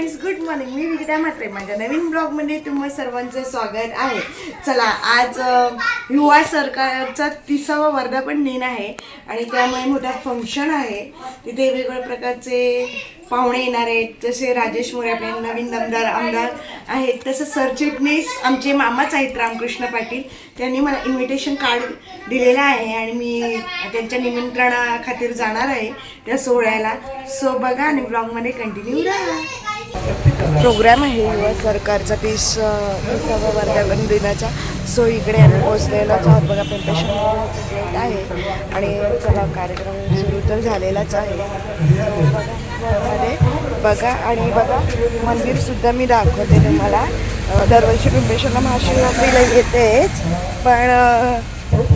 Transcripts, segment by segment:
Friends good morning मी विगिता म्हात्रे. माझ्या नवीन ब्लॉगमध्ये तुम्हा सर्वांचं स्वागत आहे. चला आज युवा सरकारचा तिसावा वर्धापन दिन आहे आणि त्यामुळे मोठा फंक्शन आहे. तिथे वेगवेगळ्या प्रकारचे पाहुणे येणार आहेत. जसे राजेश मोरे आपले नवीन आमदार आमदार आहेत. तसं सरचिटणीस आमचे मामाच आहेत रामकृष्ण पाटील त्यांनी मला इन्व्हिटेशन कार्ड दिलेलं आहे आणि मी त्यांच्या निमंत्रणाखातीर जाणार आहे त्या सोहळ्याला. सो बघा आणि ब्लॉगमध्ये कंटिन्यू राहा. प्रोग्राम आहे. युवा सरकारचा तीस तिसावा वर्धापन दिनाचा सो इकडे आम्ही पोचलेलोच आहोत. बघा पेंटेशन आहे. आणि चला कार्यक्रम सुरू तर झालेलाच आहे. बघा मध्ये बघा आणि बघा मंदिरसुद्धा मी दाखवते तुम्हाला. दरवर्षी पिंपेश्वरला महाशिवरात्रीला येतेच. पण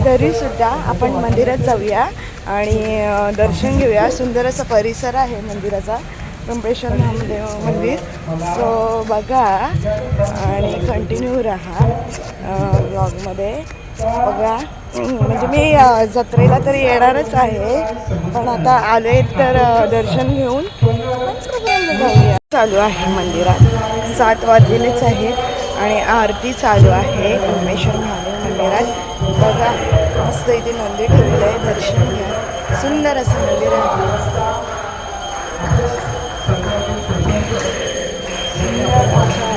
तरीसुद्धा आपण मंदिरात जाऊया आणि दर्शन घेऊया. सुंदर असा परिसर आहे मंदिराचा. पिंपेश्वर महादेव मंदिर. सो बघा आणि कंटिन्यू राहा ब्लॉगमध्ये बघा म्हणजे मी जत्रेला तरी येणारच आहे पण आता आले तर दर्शन घेऊन जाऊया चालू आहे मंदिरात. सात वाजलेलेच आहेत आणि आरती चालू आहे परमेश्वर महादेव मंदिरात. बघा मस्त इथे मंदिर ठेवलं आहे दर्शन घ्या. सुंदर असं मंदिर आहे. सुंदर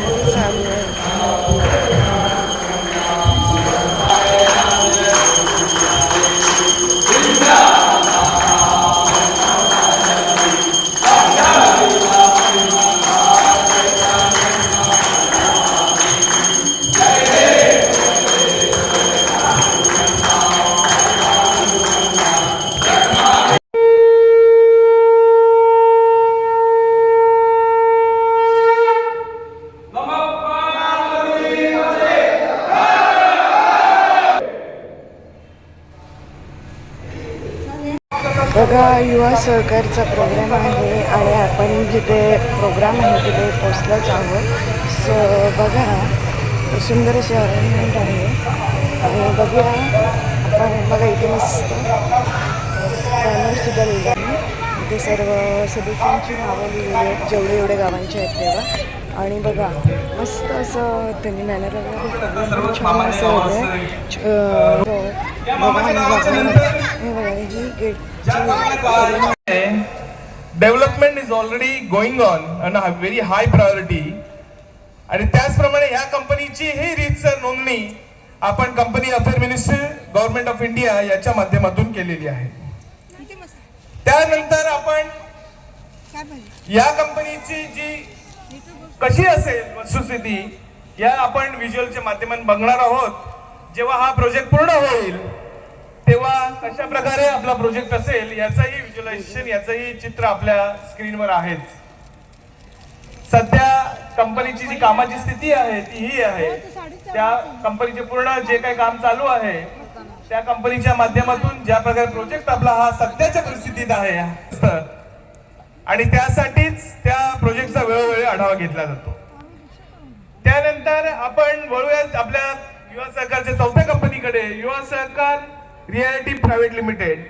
आणि बघूया आपण बघा इथे मस्त बॅनरसुद्धा लिहिलं आहे इथे सर्व सदस्यांची नावं लिहिली आहेत जेवढे एवढे गावांचे आहेत तेव्हा आणि बघा मस्त असं त्यांनी मॅनर वगैरे छान असं होतं development is already going on an very high priority आणि त्याचप्रमाणे ह्या कंपनीची ही रीतसर नोंदणी आपण company affair ministry government of India याच्या माध्यमातून केलेली आहे. त्यानंतर आपण या कंपनीची जी कशी असेल वस्तुस्थिती या आपण व्हिज्युअलच्या माध्यमातून बघणार आहोत. जेव्हा हा प्रोजेक्ट पूर्ण होईल तेव्हा कशा प्रकारे आपला प्रोजेक्ट असेल याचाही व्हिज्युअलायझेशन याचंही चित्र आपल्या स्क्रीनवर आहेच सध्या कंपनीची जी कामाची स्थिती आहे ती ही आहे. त्या कंपनीचे पूर्ण जे काही काम चालू आहे त्या कंपनीच्या माध्यमातून ज्या प्रकारे प्रोजेक्ट आपला हा सध्याच्या परिस्थितीत आहे आणि त्यासाठीच त्या प्रोजेक्टचा वेळोवेळी आढावा घेतला जातो. त्यानंतर आपण वळूया आपल्या युवा सहकारच्या चौथ्या कंपनीकडे. युवा सहकार रियालिटी प्रायव्हेट लिमिटेड.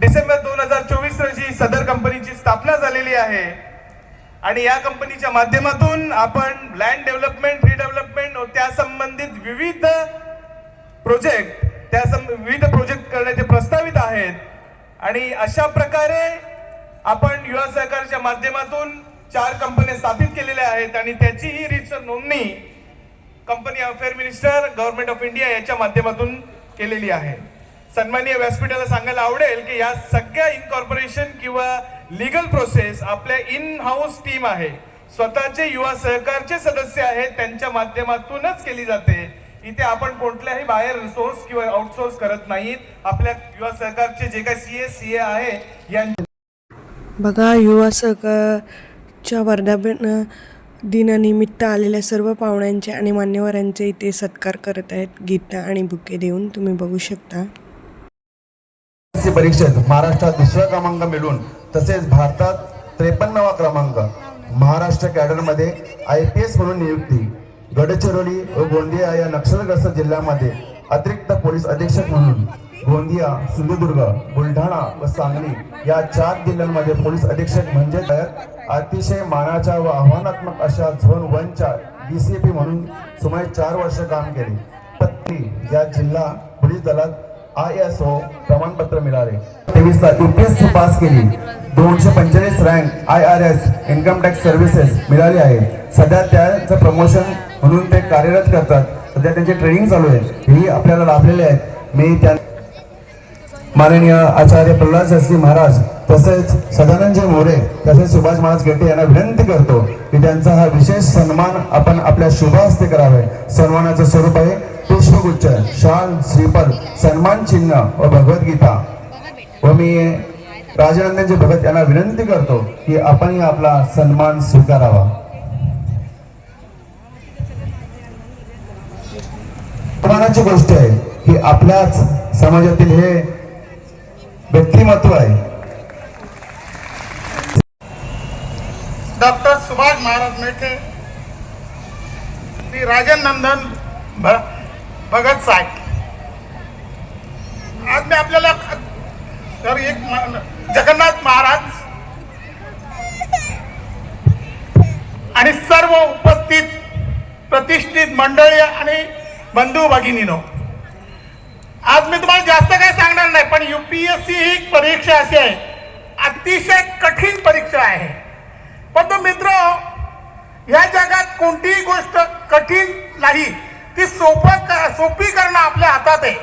डिसेंबर दोन हजार चोवीस रोजी सदर कंपनीची स्थापना झालेली आहे. आणि या कंपनीच्या माध्यमातून आपण लँड डेव्हलपमेंट रिडेव्हलपमेंट त्या संबंधित विविध प्रोजेक्ट त्या सं- विविध प्रोजेक्ट करण्याचे प्रस्तावित आहेत. आणि अशा प्रकारे आपण युवा सहकारच्या माध्यमातून चार कंपन्या स्थापित केलेल्या आहेत आणि त्याची ही रीतसर नोंदणी company affair minister government of India याच्या माध्यमातून केलेली आहे. सन्माननीय व्यासपीठाला सांगायला आवडेल की या सगळ्या इनकॉर्पोरेशन किंवा लिगल प्रोसेस आपल्या इन हाऊस टीम आहे. स्वतःचे युवा सहकारचे सदस्य आहेत त्यांच्या माध्यमातूनच केली जाते. इथे आपण कोणत्याही बाहेर सोर्स किंवा आउटसोर्स करत नाहीत. आपल्या युवा सहकारचे जे काही सी एस सी ए आहे यांच्या बघा युवा सहकारच्या वर्धापन दिनानिमित्त आलेल्या सर्व पाहुण्यांचे आणि मान्यवरांचे इथे सत्कार करत आहेत. गीता आणि बुके देऊन तुम्ही बघू शकता. परीक्षेत महाराष्ट्रात दुसरा क्रमांक मिळून तसेच भारतात त्रेपन्नावा क्रमांक महाराष्ट्र कॅडरमध्ये आय पी एस म्हणून नियुक्ती. गडचिरोली व गोंदिया या नक्षलग्रस्त जिल्ह्यामध्ये अतिरिक्त पोलीस अधीक्षक म्हणून गोंदिया सिंधुदुर्ग बुलढाणा व सांगली या चार जिल्ह्यांमध्ये पोलीस अधीक्षक म्हणजे अतिशय मानाच्या व आव्हानात्मक अशा झोन वनच्या पी म्हणून सुमारे चार वर्ष काम केले. पत्नी या जिल्हा पोलीस दलात आय एस ओ प्रमाणपत्र मिळाले. तेवीस ला युपीएससी पास केली. दोनशे पंचेचाळीस rank I R S income tax services मिळाली आहे सध्या त्याचं प्रमोशन म्हणून ते कार्यरत करतात. सध्या त्यांची ट्रेनिंग चालू आहे. हेही आपल्याला लाभलेले आहेत. मी त्या माननीय आचार्य प्रल्हाद शास्त्री महाराज तसेच सदानंदजी मोरे तसेच सुभाष महाराज गेटे यांना विनंती करतो की त्यांचा हा विशेष सन्मान आपण आपल्या शुभ हस्ते करावे. सन्मानाचं स्वरूप आहे. पुष्पगुच्छ शाल श्रीफल सन्मान चिन्ह व भगवद्गीता व मी राजनंदनजी भगत यांना विनंती करतो की आपणही आपला सन्मान स्वीकारावा अभिमानाची गोष्ट आहे की आपल्याच समाजातील हे व्यक्तिमत्व आहे डॉक्टर सुभाष महाराज मेठे श्री राजन नंदन भगत साहेब आज मी आपल्याला ख- तर एक जगन्नाथ महाराज आणि सर्व उपस्थित प्रतिष्ठित मंडळी आणि बंधू भगिनीनो आज मी तुम्हाला जास्त काही सांगणार नाही पण युपीएससी ही परीक्षा अशी आहे. अतिशय कठीण परीक्षा आहे. पण तो मित्र या जगात कोणतीही गोष्ट कठीण नाही. ती सोपं सोपी करणं आपल्या हातात आहे.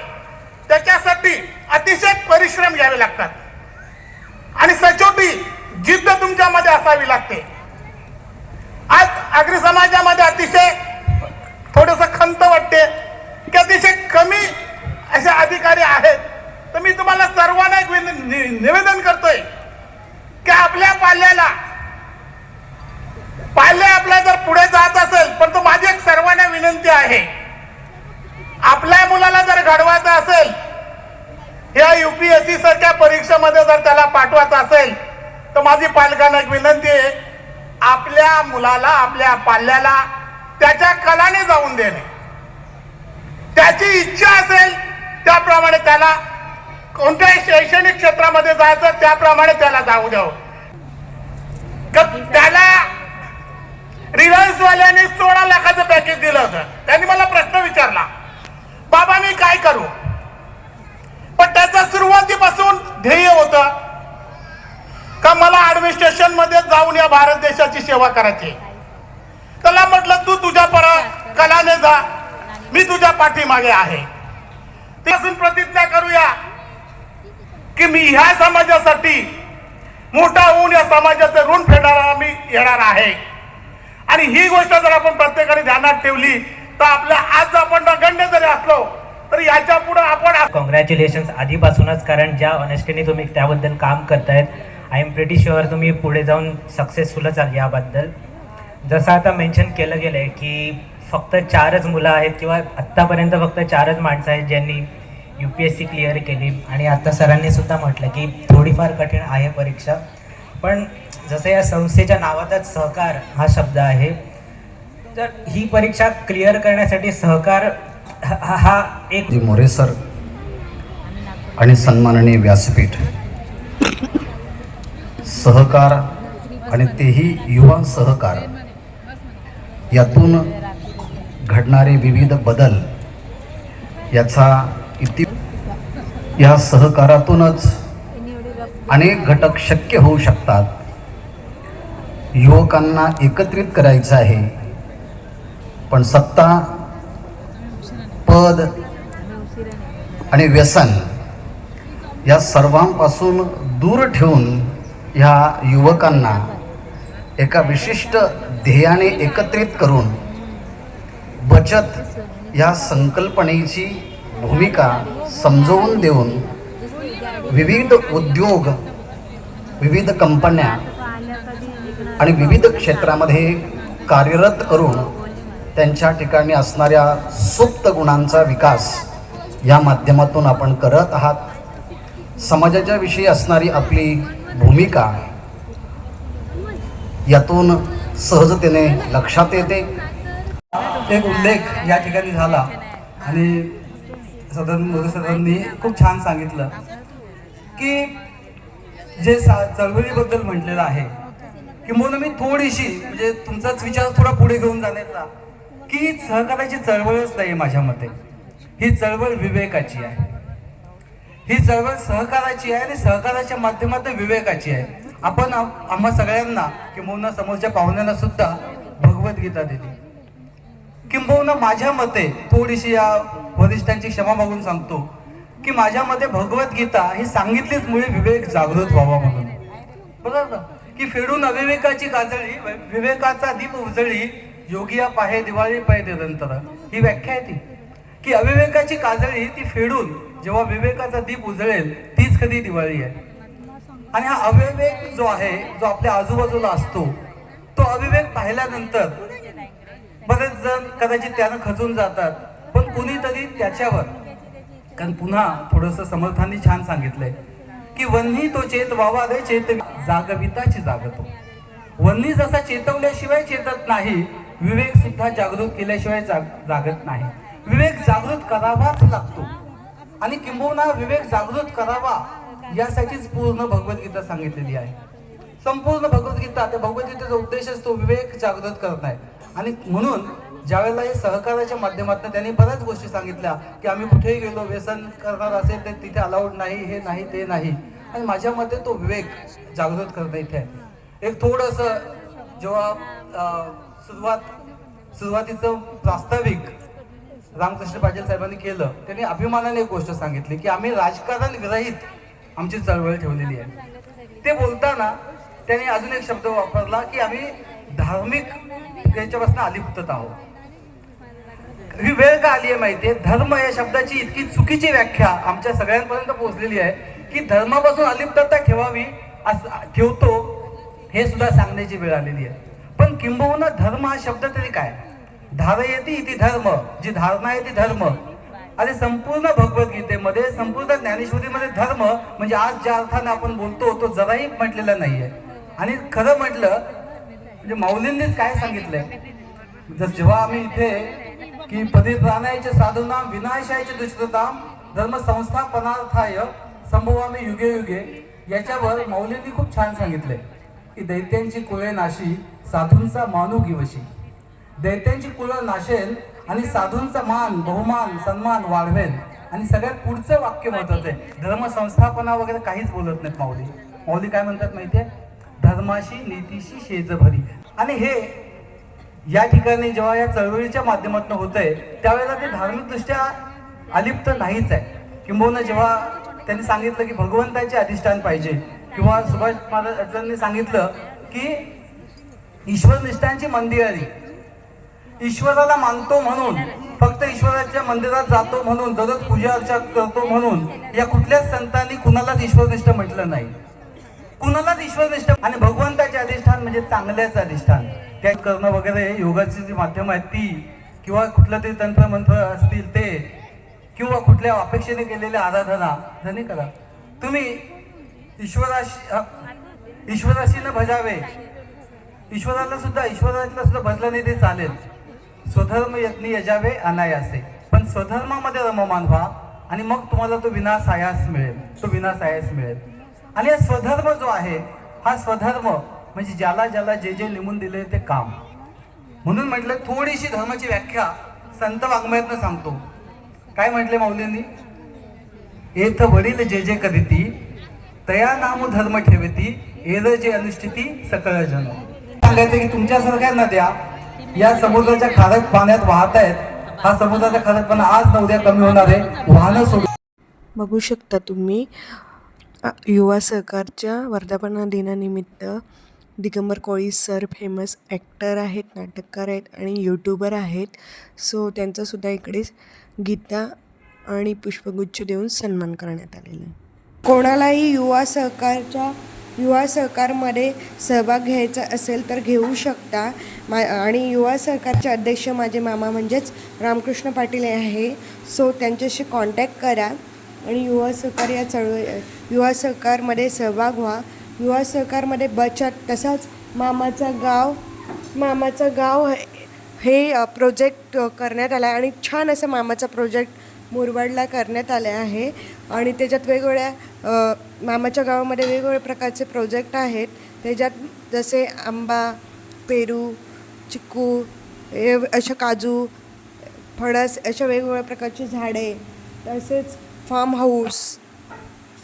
त्याच्यासाठी अतिशय परिश्रम घ्यावे लागतात. आणि सचोटी जिद्द तुमच्यामध्ये असावी लागते. आज आगरी समाजामध्ये अतिशय थोडस खंत वाटते की अतिशय कमी असे अधिकारी आहेत. तर मी तुम्हाला सर्वांना एक निवेदन करतोय की आपल्या पाल्याला पाल्या आपला जर पुढे जात असेल पण तो माझी एक सर्वांना विनंती आहे आपल्या मुलाला जर घडवायचं असेल या युपीएससी सारख्या परीक्षेमध्ये जर त्याला पाठवायचं असेल तर माझी पालकांना एक विनंती आहे आपल्या मुलाला आपल्या पाल्याला त्याच्या कलाने जाऊन देणे. त्याची इच्छा असेल त्याप्रमाणे त्याला कोणत्याही शैक्षणिक क्षेत्रामध्ये जायचं त्याप्रमाणे त्याला जाऊ द्यावं. त्याला रिलायन्सवाल्याने सोळा लाखाचं पॅकेज दिलं होतं. त्यांनी मला प्रश्न विचारला. बाबा मी काय करू? पण त्याचं सुरुवातीपासून ध्येय होतं का मला ऍडमिनिस्ट्रेशनमध्ये जाऊन या भारत देशाची सेवा करायची त्याला म्हटलं तू तुझ्या पर कलाने जा. मी तुझ्या पाठीमागे आहे. त्यापासून प्रतिज्ञा करूया की मी ह्या समाजासाठी मोठा होऊन या समाजाचं ऋण फेडायला मी येणार आहे. आणि ही गोष्ट जर आपण प्रत्येकाने ध्यानात ठेवली तर आपल्या आज आपण नगण्य जरी असलो तर याच्यापुढे आपण कॉंग्रॅच्युलेशन आधीपासूनच कारण ज्या ऑनेस्टीने तुम्ही त्याबद्दल काम करतायत आय एम प्रिटी शुअर तुम्ही पुढे जाऊन सक्सेसफुलच आहात याबद्दल. जसं आता मेन्शन केलं गेलं आहे की फक्त चारच मुलं आहेत किंवा आत्तापर्यंत फक्त चारच माणसं आहेत ज्यांनी U P S C clear केली. आणि आता सरांनी सुद्धा म्हटलं की थोडीफार कठीण आहे परीक्षा. पण जसं या संस्थेच्या नावातच सहकार हा शब्द आहे तर ही परीक्षा क्लिअर करण्यासाठी सहकार हा हा एक मोरे सर आणि सन्माननीय व्यासपीठ सहकार आणि तेही युवा सहकार यातून घडणारे विविध बदल याचा इति या सहकारातूनच अनेक घटक शक्य होऊ शकतात. युवकांना एकत्रित करायचं आहे. पण सत्ता पद आणि व्यसन या सर्वांपासून दूर ठेवून ह्या युवकांना एका विशिष्ट ध्येयाने एकत्रित करून बचत या संकल्पनेची भूमिका समजवून देऊन विविध उद्योग विविध कंपन्या आणि विविध क्षेत्रामध्ये कार्यरत करून त्यांच्या ठिकाणी असणाऱ्या सुप्त गुणांचा विकास या माध्यमातून आपण करत आहात. समाजाच्या विषयी असणारी आपली भूमिका यातून सहजतेने लक्षात येते. एक उल्लेख या ठिकाणी झाला आणि सदन मोदी सदननी खूप छान सांगितलं की जे सा चळवळीबद्दल म्हटलेलं आहे किंबहुना मी थोडीशी म्हणजे तुमचाच विचार थोडा पुढे घेऊन जाण्याचा की सहकाराची चळवळच नाही माझ्या मते ही चळवळ विवेकाची आहे. ही चळवळ सहकाराची आहे आणि सहकाराच्या माध्यमातून विवेकाची आहे. आपण आम्हा सगळ्यांना किंबहुना समोरच्या पाहुण्यांना सुद्धा भगवद्गीता दिली. किंबहुना माझ्या मते थोडीशी या वरिष्ठांची क्षमा मागून सांगतो की माझ्या मते भगवद्गीता ही सांगितलीच मुळे विवेक जागृत व्हावा म्हणून. बरोबर? की फेडून अविवेकाची काजळी विवेकाचा दीप उजळी योगिया पाहे दिवाळी पाहे निरंतर. ही व्याख्या आहे ती. की अविवेकाची काजळी ती फेडून जेव्हा विवेकाचा दीप उजळेल तीच कधी दिवाळी आहे. आणि हा अविवेक जो आहे जो आपल्या आजूबाजूला असतो तो अविवेक पाहिल्यानंतर बरेच जण कदाचित त्यानं खचून जातात पण कुणीतरी त्याच्यावर कारण पुन्हा थोडस समर्थांनी छान सांगितलंय की वन्ही तो चेत वावा रे चेत जागविताची जागतो. वन्ही जसा चेतवल्याशिवाय चेतत नाही विवेक सुद्धा जागृत केल्याशिवाय जाग- जागत नाही. विवेक जागृत करावाच लागतो. आणि किंबहुना विवेक जागृत करावा यासाठीच पूर्ण भगवद्गीता सांगितलेली आहे. संपूर्ण भगवद्गीता त्या भगवद्गीतेचा उद्देशच तो विवेक जागृत करत आहे. आणि म्हणून ज्यावेळेला हे सहकाराच्या माध्यमातून त्यांनी बऱ्याच गोष्टी सांगितल्या की आम्ही कुठेही गेलो व्यसन करणार असेल तर तिथे अलाउड नाही हे नाही ते नाही. आणि माझ्या मते तो विवेक जागृत करता इथे एक थोडंसं जेव्हा सुरुवात सुरुवातीचं प्रास्ताविक रामकृष्ण पाटील साहेबांनी केलं. त्यांनी अभिमानाने एक गोष्ट सांगितली की आम्ही राजकारण विरहित आमची चळवळ ठेवलेली आहे. ते बोलताना त्यांनी अजून एक शब्द वापरला की आम्ही धार्मिक याच्यापासून अलिप्तत आहोत. ही वेळ का आली आहे माहितीये धर्म या शब्दाची इतकी चुकीची व्याख्या आमच्या सगळ्यांपर्यंत पोहोचलेली आहे की धर्मापासून अलिप्तता ठेवावी असं ठेवतो हे सुद्धा सांगण्याची वेळ आलेली आहे. पण किंबहुना धर्म हा शब्द तरी काय? धारयती ती धर्म जी धारणा आहे ती धर्म. आणि संपूर्ण भगवद्गीतेमध्ये संपूर्ण ज्ञानेश्वरीमध्ये धर्म म्हणजे आज ज्या अर्थाने आपण बोलतो तो जराही म्हटलेला नाहीये. आणि खरं म्हटलं म्हणजे माऊलींनीच काय सांगितलंय जर जेव्हा आम्ही इथे की परिप्राणायचे साधूनाम विनाशायचे दुष्टताम धर्म संस्थापनार्थाय संभवामी युगे युगे याच्यावर मौलींनी खूप छान सांगितलंय. की दैत्यांची कुळे नाशी साधूंचा मानू गिवशी. दैत्यांची कुळं नाशेल आणि साधूंचा मान बहुमान सन्मान वाढवेल. आणि सगळ्यात पुढचं वाक्य महत्वाचं आहे. धर्म संस्थापना वगैरे काहीच बोलत नाहीत माऊली. माऊली काय म्हणतात माहितीये धर्माशी नीतीशी शेज भरी आणि हे या ठिकाणी जेव्हा या चळवळीच्या माध्यमातून होत आहे त्यावेळेला ते धार्मिकदृष्ट्या अलिप्त नाहीच आहे. किंबहुना जेव्हा त्यांनी सांगितलं की भगवंताचे अधिष्ठान पाहिजे किंवा सुभाष महाराजांनी सांगितलं की ईश्वरनिष्ठांची मंदिरारी ईश्वराला मानतो म्हणून फक्त ईश्वराच्या मंदिरात जातो म्हणून दररोज पूजा अर्चा करतो म्हणून या कुठल्याच संतांनी कुणालाच ईश्वरनिष्ठ म्हटलं नाही. कुणालाच ईश्वरनिष्ठ आणि भगवंताचे अधिष्ठान म्हणजे चांगल्याच अधिष्ठान. त्या करणं वगैरे योगाची जी माध्यम आहेत ती किंवा कुठलं तरी तंत्र मंत्र असतील ते किंवा कुठल्या अपेक्षेने केलेल्या आराधना धनी करा. तुम्ही ईश्वराशी ईश्वराशी न भजावे. ईश्वराला सुद्धा ईश्वराला सुद्धा भजलं नाही ते चालेल. स्वधर्म यज्ञ यजावे अनायासे. पण स्वधर्मामध्ये रममान व्हा आणि मग तुम्हाला तो विनासायास मिळेल. तो विनासायास मिळेल. आणि हा स्वधर्म जो आहे हा स्वधर्म म्हणजे ज्याला ज्याला जे जे लिहून दिले ते काम. म्हणून म्हटलं थोडीशी धर्माची व्याख्या संत वाङ्मयातनं सांगतो. काय म्हटले माऊलींनी? एथ वडील जे जे करीती तया नाम धर्म ठेवती एद जे अनुष्ठिती सकळ जन. सांगायचं की तुमच्यासारख्या नद्या या समुद्राच्या खारक पाण्यात वाहत आहेत हा समुद्राचा खारटपणा आज न उद्या कमी होणार आहे वाहनं सोडून. बघू शकता तुम्ही युवा सहकारच्या वर्धापना दिनानिमित्त Digambar Koli sir famous actor आहेत नाटककार आहेत आणि यूट्यूबर आहेत. सो त्यांचासुद्धा इकडे गीता आणि पुष्पगुच्छ देऊन सन्मान करण्यात आलेला आहे. कोणालाही युवा सहकारच्या युवा सहकारमध्ये सहभाग घ्यायचा असेल तर घेऊ शकता. मा आणि युवा सहकारचे अध्यक्ष माझे मामा म्हणजेच रामकृष्ण पाटील आहे. सो त्यांच्याशी कॉन्टॅक्ट करा आणि युवा सहकार या चळवळी युवा सहकारमध्ये सहभाग व्हा. युवा सहकारमध्ये बचत तसाच मामाचं गाव मामाचं गाव हे प्रोजेक्ट करण्यात आला आहे आणि छान असं मामाचा प्रोजेक्ट मुरबाडला करण्यात आले आहे. आणि त्याच्यात वेगवेगळ्या मामाच्या गावामध्ये वेगवेगळ्या प्रकारचे प्रोजेक्ट आहेत. त्याच्यात जसे आंबा पेरू चिक्कू हे अशा काजू फणस अशा वेगवेगळ्या प्रकारची झाडे तसेच फार्म हाऊस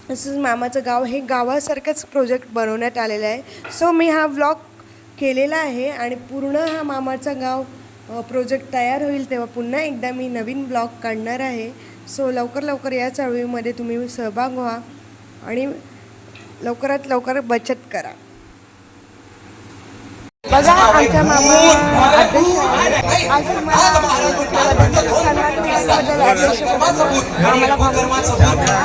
तसंच मामाचं गाव हे गावासारखंच प्रोजेक्ट बनवण्यात आलेलं आहे. सो मी हा व्लॉग केलेला आहे आणि पूर्ण हा मामाचा गाव प्रोजेक्ट तयार होईल तेव्हा पुन्हा एकदा मी नवीन ब्लॉग काढणार आहे. सो लवकर लवकर या चळवळीमध्ये तुम्ही सहभाग व्हा आणि लवकरात लवकर बचत करा. बघा आमच्या मामा आज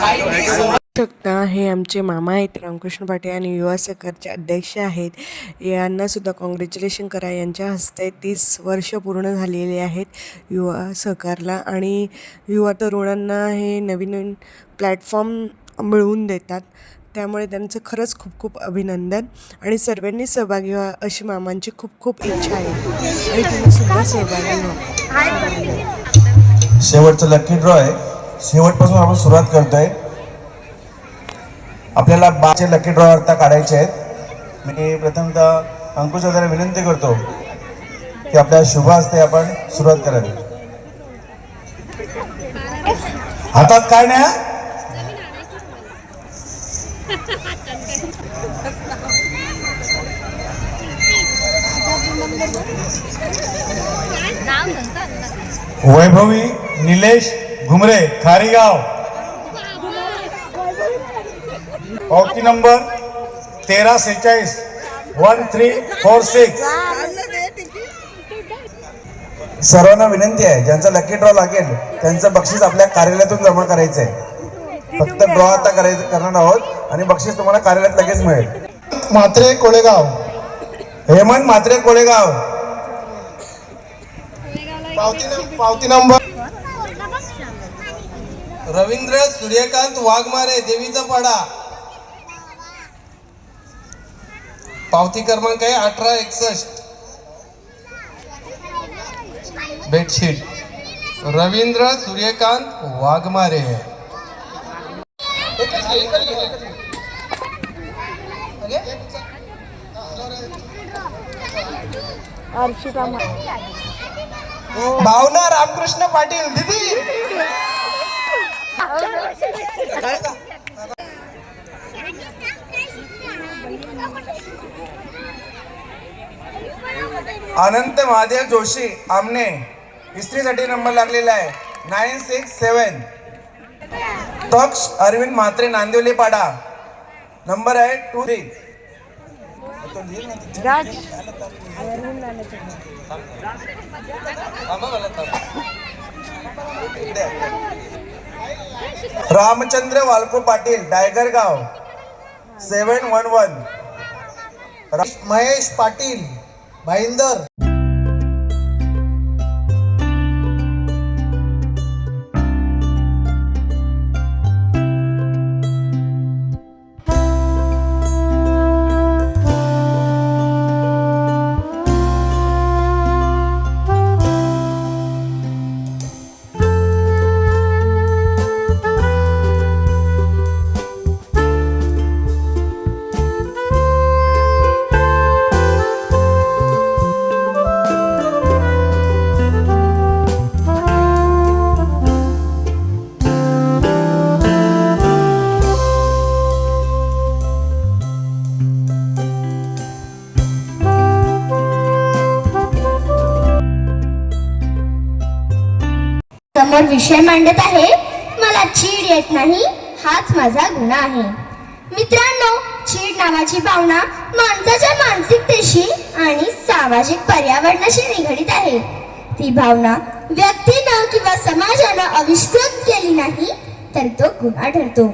तुम्हाला शकता हे आमचे मामा आहेत रामकृष्ण पाटे आणि युवा सरकारचे अध्यक्ष आहेत. यांना सुद्धा कॉंग्रॅच्युलेशन करा. यांच्या हस्ते तीस वर्ष पूर्ण झालेली आहेत युवा सहकारला आणि युवा तरुणांना हे नवीन नवीन प्लॅटफॉर्म मिळवून देतात. त्यामुळे त्यांचं खरंच खूप खूप अभिनंदन आणि सर्वांनी सहभागी व्हा अशी मामांची खूप खूप इच्छा आहे. आणि तुम्ही सुद्धा सहभागी व्हा. शेवटचं लकी ड्रॉ आहे. शेवटपासून आपण सुरुवात करतोय. आपल्याला बाचे लकी ड्रॉ आता काढायचे आहेत. मी प्रथमतः अंकुश दादाला विनंती करतो की आपल्या शुभ ते आपण सुरुवात करावी. हातात काय नाही वैभवी निलेश घुमरे खारीगाव. पावती नंबर तेरा सेहेचाळीस वन थ्री फोर सिक्स. सर्वांना विनंती आहे ज्यांचा लकी ड्रॉ लागेल त्यांचं बक्षीस आपल्या कार्यालयातून जमा करायचं आहे फक्त ड्रॉ आता करायचं करणार आहोत आणि बक्षीस तुम्हाला कार्यालयात लगेच मिळेल. मात्रे कोळेगाव. हेमंत म्हात्रे कोळेगाव. पावती पावती नंबर. रवींद्र सूर्यकांत वाघमारे देवीचा पाडा. पावती क्रमांक आहे अठरा एकसष्ट. बेडशीट. रवींद्र सूर्यकांत वाघमारे. भावना रामकृष्ण पाटील दिदी. अनंत महादेव जोशी आमने इस्त्रीसाठी नंबर लागलेला आहे. नाईन सिक्स सेवन तक्ष अरविंद म्हात्रे नांदिवली पाडा नंबर आहे टू थ्री राज. रामचंद्र वालको पाटील डायगर गाव seven one one Mahesh Patil Bhayandar आपण विषय मांडत आहे. मला चीड येत नाही हाच माझा गुन्हा आहे. मित्रांनो चीड नावाची भावना माणसाच्या मानसिकतेशी आणि सामाजिक पर्यावरणाशी निगडीत आहे. ती भावना व्यक्तीनं किंवा समाजानं आविष्कृत केली नाही तर तो गुन्हा ठरतो.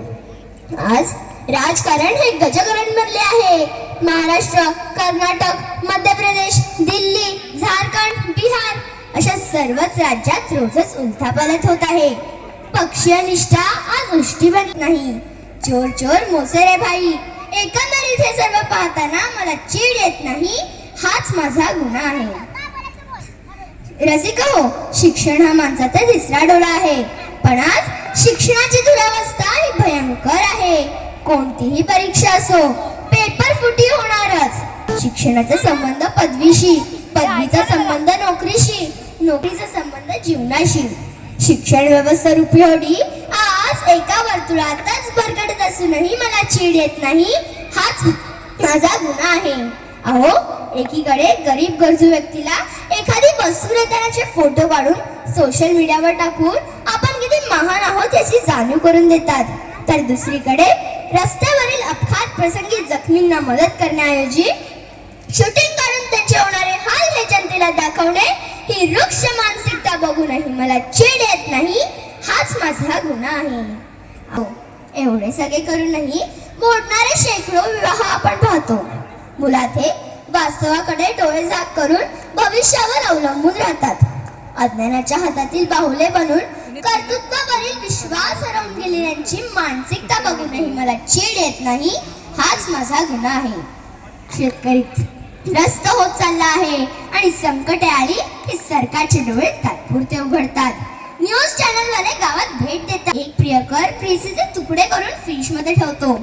आज राजकारण हे गजकरण बनले आहे. महाराष्ट्र कर्नाटक मध्य प्रदेश दिल्ली झारखंड बिहार अशा सर्वच राज्यात रोजच उलथापालत होत आहे. पक्षीय निष्ठा आज उष्टीवत नाही. चोर चोर मोसे रे भाई. एकंदरीत हे सर्व पाहताना मला चीड येत नाही हाच माझा गुन्हा आहे. रसिक हो शिक्षण हा माणसाचा तिसरा डोळा आहे. पण आज शिक्षणाची दुरावस्था ही भयंकर आहे. कोणतीही परीक्षा असो पेपर फुटी होणारच. शिक्षणाचा संबंध पदवीशी. पदवीचा संबंध नोकरीशी नोकरीचा संबंध जीवनाशी. शिक्षण व्यवस्था रूपी होडी आज एका वर्तुळातच भरकटत असूनही मला चीड येत नाही. हाच माझा गुन्हा आहे. अहो एकीकडे गरीब गरजू व्यक्तीला एखादी वस्तू देतानाचे फोटो काढून सोशल मीडियावर टाकून आपण किती महान आहोत याची जाणीव करून देतात. तर दुसरीकडे रस्त्यावरील अपघात प्रसंगी जखमींना मदत करण्याऐवजी शूटिंग काढून त्यांचे होणारे हाल हे जनतेला दाखवणे ही वृक्ष मानसिकता बघूनही मला चीड येत नाही. हाच माझा गुन्हा आहे. हो, एवढे सगळे करूनही मोडणारे शेकडो विवाह आपण पाहतो. मुलात हे वास्तवाकडे डोळे जाग करून भविष्यावर अवलंबून राहतात. अज्ञानाच्या हातातील बाहुले बनून कर्तृत्वावरील विश्वास हरवून गेलेल्यांची मानसिकता बघूनही मला चीड येत नाही. हाच माझा गुन्हा आहे. शेतकरी त्रस्त होत चालला आहे. आणि संकटे आली की सरकारचे डोळे तात्पुरते उघडतात. न्यूज चॅनल वाले गावात भेट देतात. एक प्रियकर प्रेसीचे तुकडे करून फ्रीजमध्ये ठेवतो.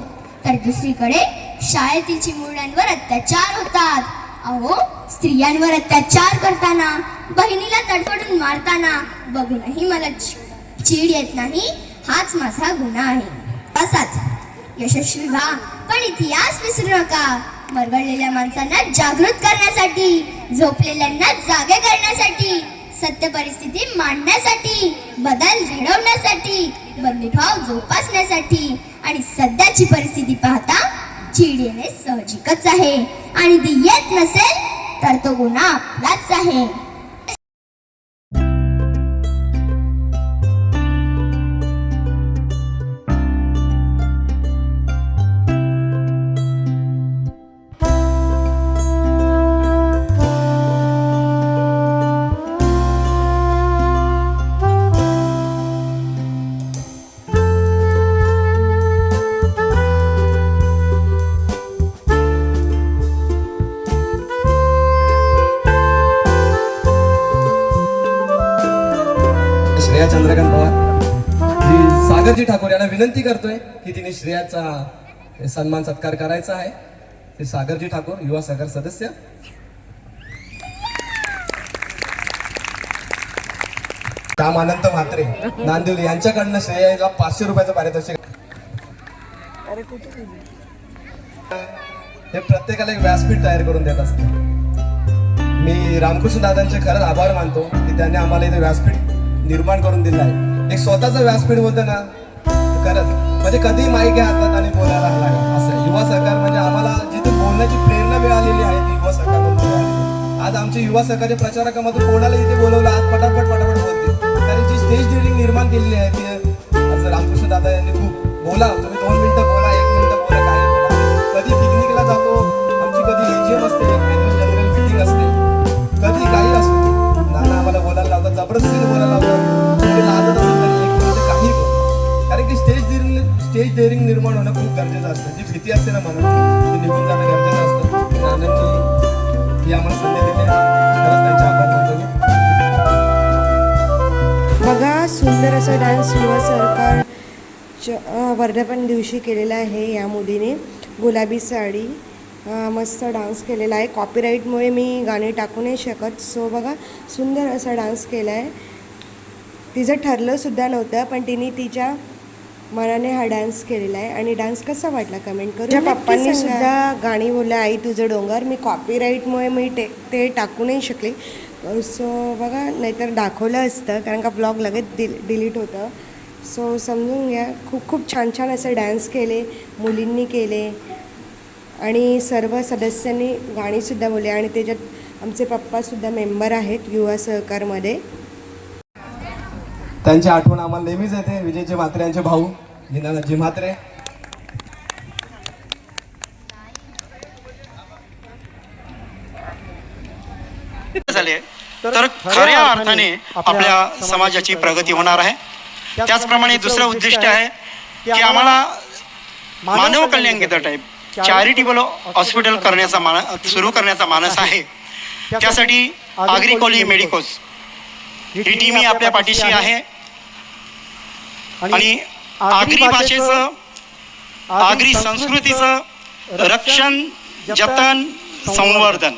तर दुसरीकडे शाळेतील चिमुरड्यांवर अत्याचार होतात. अहो स्त्रियांवर अत्याचार करताना बहिणीला तडफडून मारताना बघूनही मला चीड येत नाही हाच माझा गुन्हा आहे. असाच. यशस्वी व्हा. पण इतिहास विसरू नका. मरगळलेल्या माणसांना जागृत करण्यासाठी झोपलेल्यांना जागे करण्यासाठी सत्य परिस्थिती मांडण्यासाठी बदल घडवण्यासाठी बंधुभाव जोपासण्यासाठी आणि सध्याची परिस्थिती पाहता चीड येणे साहजिकच आहे. आणि ती येत नसेल तर तो गुन्हा आपलाच आहे. विनंती करतोय की तिने श्रेयाचा सन्मान सत्कार करायचा आहे. ते सागरजी ठाकूर युवा सागर सदस्य. राम अनंत म्हात्रे नांदिवली यांच्याकडनं श्रेयाला पाचशे रुपयाचं पारितोषिक. हे प्रत्येकाला एक व्यासपीठ तयार करून देत असते. मी रामकृष्ण दादांचे खरंच आभार मानतो की त्यांनी आम्हाला इथे व्यासपीठ निर्माण करून दिलं आहे. एक स्वतःचं व्यासपीठ होतं ना म्हणजे कधी माहिती हातात आणि बोलायला लागला असं युवा सहकार म्हणजे आम्हाला जिथे बोलण्याची प्रेरणा मिळालेली आहे ती युवा सरकार आज आमच्या युवा सहकारी प्रचारकामधून कोणाला इथे बोलवलं आज पटापट पटापट बोलते कारण जी स्टेज डिअरिंग निर्माण केलेली आहे ती असं रामकृष्ण दादा यांनी खूप बोला तुम्ही दोन मिनिटं बोला एक मिनिटं बोला काय बोला. कधी पिकनिकला जातो आमची कधी एजीएम असते जनरल मिटिंग असते. कधी काही असतो. दादा आम्हाला बोलायला लावतात जबरदस्तीने बोलायला लावतात. खूप गरजेचं असतं. जी भीती असते ना मनात ती निघून जाणं गरजेचं असतं. नानांनी ही आम्हाला संधी दिली खरंच त्यांचे आभार मानतो. बघा सुंदर असा डान्स युवा सरकार वर्धापन दिवशी केलेला आहे या मुलीने. गुलाबी साडी मस्त डान्स केलेला आहे. कॉपीराईटमुळे मी गाणे टाकू नाही शकत. सो बघा सुंदर असा डान्स केला आहे तिचं ठरलंसुद्धा नव्हतं पण तिने तिच्या मनाने हा डान्स केलेला आहे. आणि डान्स कसा वाटला कमेंट करू तुझ्या पप्पांनी सुद्धा गाणी बोललं आई तुझं डोंगर मी कॉपीराईटमुळे मी ते ते टाकू नाही शकले. सो बघा नाहीतर दाखवलं असतं कारण का ब्लॉग लगेच डिल डिलीट होतं. सो समजून घ्या. खूप खूप छान छान असे डान्स केले मुलींनी केले. आणि सर्व सदस्यांनी गाणीसुद्धा बोलले आणि त्याच्यात आमचे पप्पासुद्धा मेंबर आहेत युवा सहकारमध्ये. त्यांची आठवण आम्हाला नेहमीच येते. विजयचे म्हात्रे यांचे भाऊ जी म्हात्रे. झाले. तर खऱ्या अर्थाने आपल्या समाजाची प्रगती होणार आहे. त्याचप्रमाणे दुसरं उद्दिष्ट आहे की आम्हाला मानव कल्याण केंद्र टाईप चॅरिटेबल हॉस्पिटल करण्याचा मान सुरू करण्याचा मानस आहे. त्यासाठी आग्रिकोली मेडिकोस ही टीम ही आपल्या पाठीशी आहे. आणि आगरी भाषेचं आगरी संस्कृतीचं रक्षण जतन संवर्धन.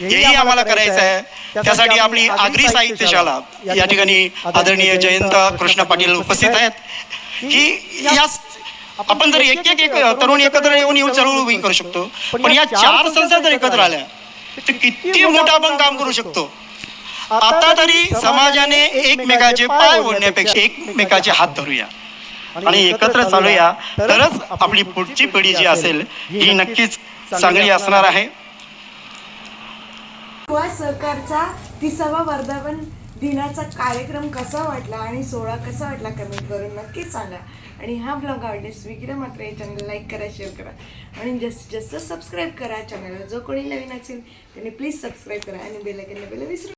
हेही आम्हाला करायचं आहे. त्यासाठी आपली आगरी साहित्य शाळा या ठिकाणी आदरणीय जयंत कृष्ण पाटील उपस्थित आहेत की या आपण जर एक एक एक तरुण एकत्र येऊन येऊन चळवळ उभी करू शकतो. पण या चार संस्था जर एकत्र आल्या तर किती मोठं आपण काम करू शकतो? आता तरी समाजाने एकमेकाचे पाय ओढण्यापेक्षा एकमेकाचे हात धरूया. आणि एकत्र चालूया. तरच आपली पुढची पिढी जी असेल ही नक्कीच चांगली असणार आहे. सरकारचा तिसावा वर्धापन दिनाचा कार्यक्रम कसा वाटला आणि सोहळा कसा वाटला कमेंट करून नक्कीच सांगा. आणि हा ब्लॉग आवडल्यास विक्र मात्र या चॅनल लाईक करा शेअर करा. आणि जास्तीत जास्त सबस्क्राईब करा. चॅनलला जो कोणी नवीन असेल त्यांनी प्लीज सबस्क्राईब करा आणि बेल आयकन दाबायला विसरू